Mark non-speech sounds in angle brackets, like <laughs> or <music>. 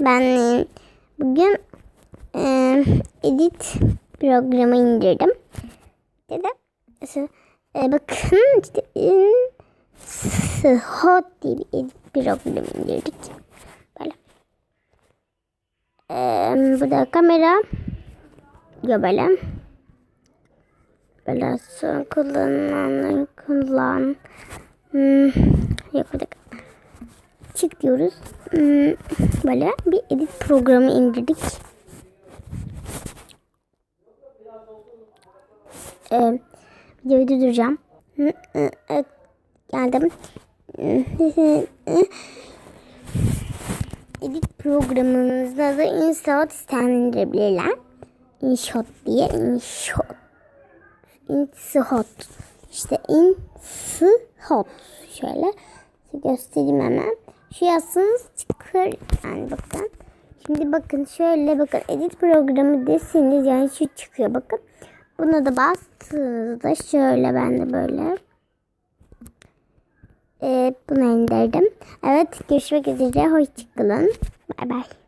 Ben e, bugün e, edit programı indirdim. Mesela, e, bakın işte Hot diye bir edit programı indirdik. Böyle. E, burada kamera diyor böyle. Son kullanılanları kullan. Hmm, yok dakika. Çık diyoruz. Hmm, böyle bir edit programı indirdik. Ee, videoyu durduracağım. Geldim. <laughs> Edit programımızda da InShot sistemini indirebilirler. InShot diye InShot. InShot. İşte InShot. Şöyle göstereyim hemen. Şu yazsanız çıkar. Yani bakın. Şimdi bakın şöyle bakın edit programı deseniz yani şu çıkıyor bakın. Buna da bastığınızda şöyle ben de böyle. Ee, bunu indirdim. Evet görüşmek üzere. Hoşçakalın. Bay bay.